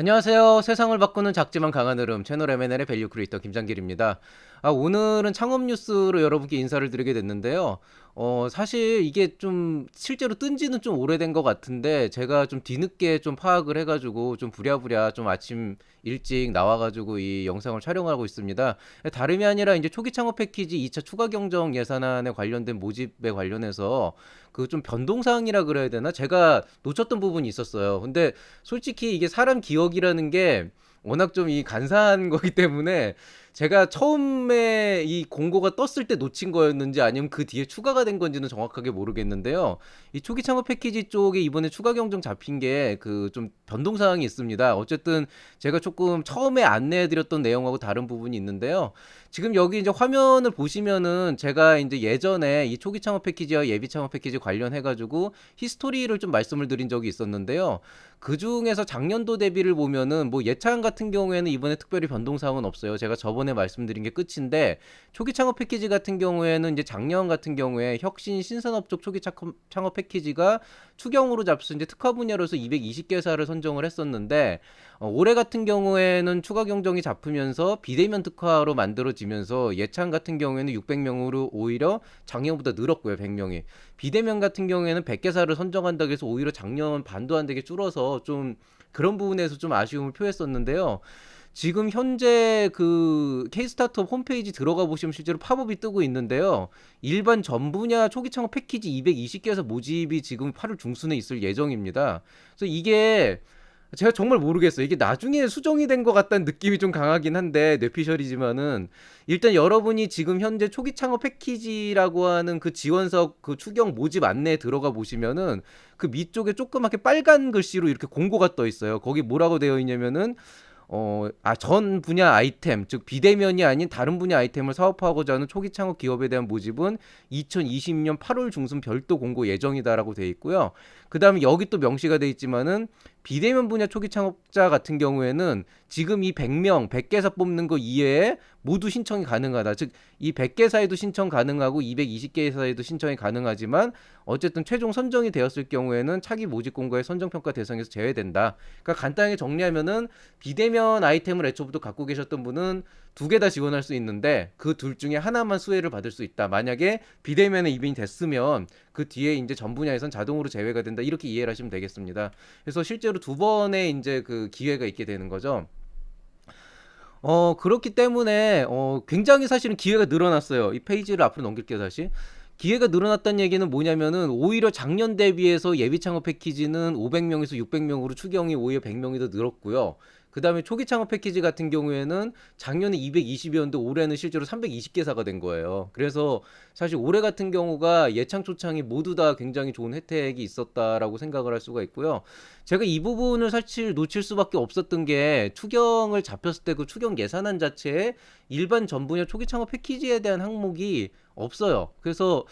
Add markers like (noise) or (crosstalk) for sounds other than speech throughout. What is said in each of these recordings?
안녕하세요. 세상을 바꾸는 작지만 강한 흐름 채널 M&L의 밸류 크리에이터 김장길입니다. 아, 오늘은 창업 뉴스로 여러분께 인사를 드리게 됐는데요. 어, 사실 이게 좀 실제로 뜬 지는 좀 오래된 것 같은데 제가 좀 뒤늦게 좀 파악을 해가지고 좀 부랴부랴 좀 아침 일찍 나와가지고 이 영상을 촬영하고 있습니다. 다름이 아니라 이제 초기 창업 패키지 2차 추가 경정 예산안에 관련된 모집에 관련해서 그 좀 변동사항이라 그래야 되나? 제가 놓쳤던 부분이 있었어요. 근데 솔직히 이게 사람 기억이라는 게 워낙 좀 이 간사한 (laughs) 거기 때문에 제가 처음에 이 공고가 떴을 때 놓친 거였는지 아니면 그 뒤에 추가가 된 건지는 정확하게 모르겠는데요. 이 초기 창업 패키지 쪽에 이번에 추가 경정 잡힌 게 그 좀 변동 사항이 있습니다. 어쨌든 제가 조금 처음에 안내해 드렸던 내용하고 다른 부분이 있는데요. 지금 여기 이제 화면을 보시면은 제가 이제 예전에 이 초기 창업 패키지와 예비 창업 패키지 관련해 가지고 히스토리를 좀 말씀을 드린 적이 있었는데요. 그 중에서 작년도 대비를 보면은 뭐 예찬 같은 경우에는 이번에 특별히 변동 사항은 없어요. 제가 저번에 말씀드린 게 끝인데 초기 창업 패키지 같은 경우에는 이제 작년 같은 경우에 혁신 신산업 쪽 초기 창업, 창업 패키지가 추경으로 잡수 이제 특화 분야로서 220개사를 선정을 했었는데 어, 올해 같은 경우에는 추가 경정이 잡히면서 비대면 특화로 만들어지면서 예찬 같은 경우에는 600명으로 오히려 작년보다 늘었고요, 100명이. 비대면 같은 경우에는 100개사를 선정한다고 해서 오히려 작년 반도 안 되게 줄어서 좀 그런 부분에서 좀 아쉬움을 표했었는데요. 지금 현재 그 K-스타트업 홈페이지 들어가 보시면 실제로 팝업이 뜨고 있는데요. 일반 전 분야 초기 창업 패키지 220개에서 모집이 지금 8월 중순에 있을 예정입니다. 그래서 이게 제가 정말 모르겠어요. 이게 나중에 수정이 된 것 같다는 느낌이 좀 강하긴 한데 뇌피셜이지만은 일단 여러분이 지금 현재 초기 창업 패키지라고 하는 그 지원석 그 추경 모집 안내에 들어가 보시면은 그 밑쪽에 조그맣게 빨간 글씨로 이렇게 공고가 떠 있어요. 거기 뭐라고 되어 있냐면은 어, 아, 전 분야 아이템, 즉 비대면이 아닌 다른 분야 아이템을 사업화하고자 하는 초기 창업 기업에 대한 모집은 2020년 8월 중순 별도 공고 예정이다라고 돼 있고요. 그다음에 여기 또 명시가 돼 있지만은 비대면 분야 초기 창업자 같은 경우에는 지금 이 100명, 100개사 뽑는 거 이외에 모두 신청이 가능하다. 즉, 이 100개사에도 신청 가능하고 220개사에도 신청이 가능하지만 어쨌든 최종 선정이 되었을 경우에는 차기 모집 공고의 선정 평가 대상에서 제외된다. 그러니까 간단하게 정리하면은 비대면 아이템을 애초부터 갖고 계셨던 분은 두 개 다 지원할 수 있는데 그 둘 중에 하나만 수혜를 받을 수 있다. 만약에 비대면에 입인이 됐으면 그 뒤에 이제 전 분야에선 자동으로 제외가 된다. 이렇게 이해를 하시면 되겠습니다. 그래서 실제로 두 번의 이제 그 기회가 있게 되는 거죠. 어, 그렇기 때문에, 어, 굉장히 사실은 기회가 늘어났어요. 이 페이지를 앞으로 넘길게요, 다시. 기회가 늘어났다는 얘기는 뭐냐면은 오히려 작년 대비해서 예비 창업 패키지는 500명에서 600명으로 추경이 오히려 100명이 더 늘었고요. 그 다음에 초기 창업 패키지 같은 경우에는 작년에 220이었는데 올해는 실제로 320개사가 된 거예요. 그래서 사실 올해 같은 경우가 예창 초창이 모두 다 굉장히 좋은 혜택이 있었다라고 생각을 할 수가 있고요. 제가 이 부분을 사실 놓칠 수밖에 없었던 게 추경을 잡혔을 때 그 추경 예산안 자체에 일반 전 분야 초기 창업 패키지에 대한 항목이 없어요. 그래서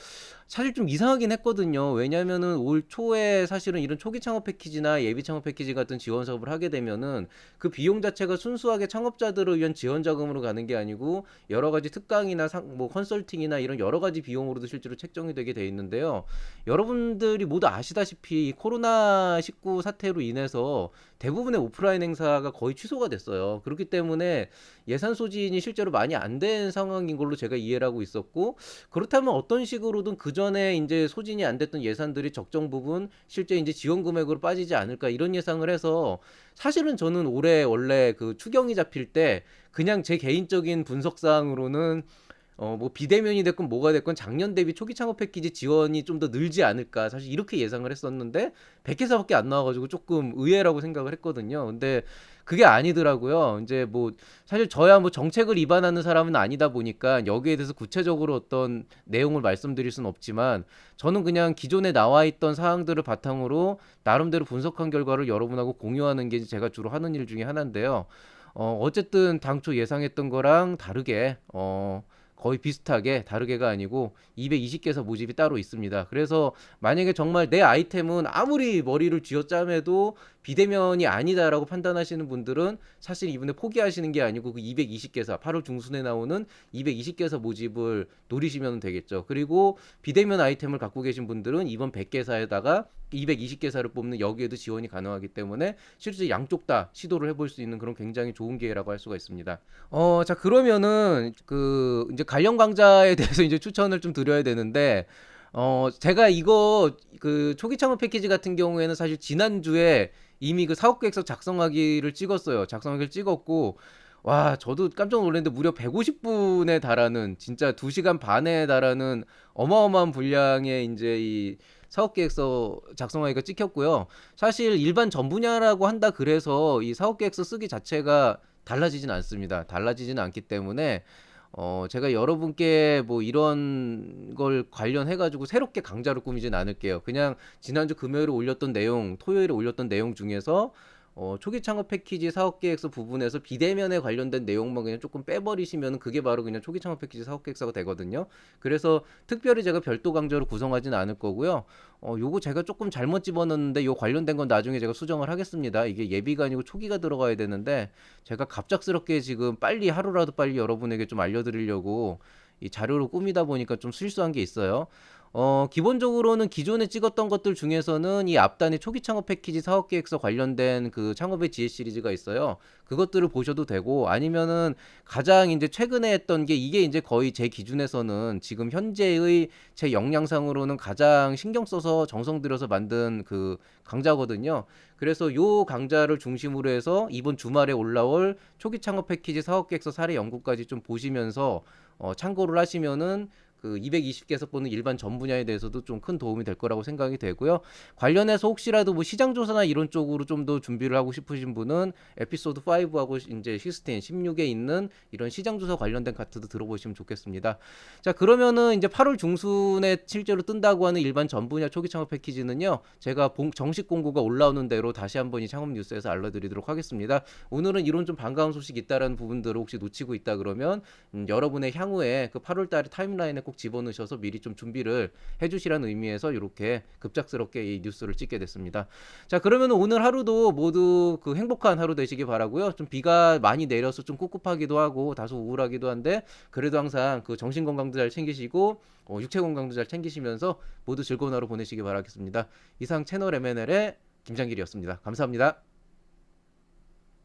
사실 좀 이상하긴 했거든요. 왜냐면은 올 초에 사실은 이런 초기 창업 패키지나 예비 창업 패키지 같은 지원 사업을 하게 되면은 그 비용 자체가 순수하게 창업자들을 위한 지원 자금으로 가는 게 아니고 여러 가지 특강이나 상, 뭐 컨설팅이나 이런 여러 가지 비용으로도 실제로 책정이 되게 돼 있는데요. 여러분들이 모두 아시다시피 이 코로나 19 사태 로 인해서 대부분의 오프라인 행사가 거의 취소가 됐어요. 그렇기 때문에 예산 소진이 실제로 많이 안 된 상황인 걸로 제가 이해를 하고 있었고 그렇다면 어떤 식으로든 그 전에 이제 소진이 안 됐던 예산들이 적정 부분 실제 이제 지원 금액으로 빠지지 않을까 이런 예상을 해서 사실은 저는 올해 원래 그 추경이 잡힐 때 그냥 제 개인적인 분석 사항으로는 어, 뭐 비대면이 됐건 뭐가 됐건 작년 대비 초기 창업 패키지 지원이 좀 더 늘지 않을까 사실 이렇게 예상을 했었는데 100개사밖에 안 나와가지고 조금 의외라고 생각을 했거든요. 근데 그게 아니더라고요. 이제 뭐 사실 저야 뭐 정책을 위반하는 사람은 아니다 보니까 여기에 대해서 구체적으로 어떤 내용을 말씀드릴 수는 없지만 저는 그냥 기존에 나와 있던 사항들을 바탕으로 나름대로 분석한 결과를 여러분하고 공유하는 게 제가 주로 하는 일 중에 하나인데요. 어, 어쨌든 당초 예상했던 거랑 다르게 어, 거의 비슷하게 다르게가 아니고 220개서 모집이 따로 있습니다. 그래서 만약에 정말 내 아이템은 아무리 머리를 쥐어짜매도 비대면이 아니다라고 판단하시는 분들은 사실 이번에 포기하시는 게 아니고 그 220개사 8월 중순에 나오는 220개사 모집을 노리시면 되겠죠. 그리고 비대면 아이템을 갖고 계신 분들은 이번 100개사에다가 220개사를 뽑는 여기에도 지원이 가능하기 때문에 실제 양쪽 다 시도를 해볼 수 있는 그런 굉장히 좋은 기회라고 할 수가 있습니다. 어, 자 그러면은 그 이제 관련 강좌에 (laughs) 대해서 이제 추천을 좀 드려야 되는데 어, 제가 이거 그 초기 창업 패키지 같은 경우에는 사실 지난주에 이미 그 사업 계획서 작성하기를 찍었어요. 작성하기를 찍었고 와, 저도 깜짝 놀랐는데 무려 150분에 달하는 진짜 2시간 반에 달하는 어마어마한 분량의 이제 이 사업 계획서 작성하기가 찍혔고요. 사실 일반 전 분야라고 한다 그래서 이 사업 계획서 쓰기 자체가 달라지진 않습니다. 달라지지는 않기 때문에 어, 제가 여러분께 뭐 이런 걸 관련해 가지고 새롭게 강좌를 꾸미진 않을게요. 그냥 지난주 금요일에 올렸던 내용, 토요일에 올렸던 내용 중에서 어, 초기 창업 패키지 사업 계획서 부분에서 비대면에 관련된 내용만 그냥 조금 빼버리시면 그게 바로 그냥 초기 창업 패키지 사업 계획서가 되거든요. 그래서 특별히 제가 별도 강좌로 구성하지는 않을 거고요. 어, 요거 제가 조금 잘못 집어넣었는데 요 관련된 건 나중에 제가 수정을 하겠습니다. 이게 예비가 아니고 초기가 들어가야 되는데 제가 갑작스럽게 지금 빨리 하루라도 빨리 여러분에게 좀 알려드리려고 이 자료로 꾸미다 보니까 좀 실수한 게 있어요. 어, 기본적으로는 기존에 찍었던 것들 중에서는 이 앞단에 초기 창업 패키지 사업 계획서 관련된 그 창업의 지혜 시리즈가 있어요. 그것들을 보셔도 되고 아니면은 가장 이제 최근에 했던 게 이게 이제 거의 제 기준에서는 지금 현재의 제 역량상으로는 가장 신경 써서 정성 들여서 만든 그 강좌거든요. 그래서 요 강좌를 중심으로 해서 이번 주말에 올라올 초기 창업 패키지 사업 계획서 사례 연구까지 좀 보시면서 어, 참고를 하시면은 그 220개에서 보는 일반 전 분야에 대해서도 좀 큰 도움이 될 거라고 생각이 되고요. 관련해서 혹시라도 뭐 시장 조사나 이런 쪽으로 좀 더 준비를 하고 싶으신 분은 에피소드 5하고 이제 시스템 16에 있는 이런 시장 조사 관련된 카트도 들어보시면 좋겠습니다. 자, 그러면은 이제 8월 중순에 실제로 뜬다고 하는 일반 전 분야 초기 창업 패키지는요. 제가 본- 정식 공고가 올라오는 대로 다시 한번 이 창업 뉴스에서 알려 드리도록 하겠습니다. 오늘은 이런 좀 반가운 소식 있다라는 부분들을 혹시 놓치고 있다 그러면 음, 여러분의 향후에 그 8월 달에 타임라인에 꼭 집어넣으셔서 미리 좀 준비를 해주시라는 의미에서 이렇게 급작스럽게 이 뉴스를 찍게 됐습니다. 자, 그러면 오늘 하루도 모두 그 행복한 하루 되시기 바라고요. 좀 비가 많이 내려서 좀 꿉꿉하기도 하고 다소 우울하기도 한데 그래도 항상 그 정신 건강도 잘 챙기시고 어, 육체 건강도 잘 챙기시면서 모두 즐거운 하루 보내시기 바라겠습니다. 이상 채널 MNL의 김장길이었습니다. 감사합니다.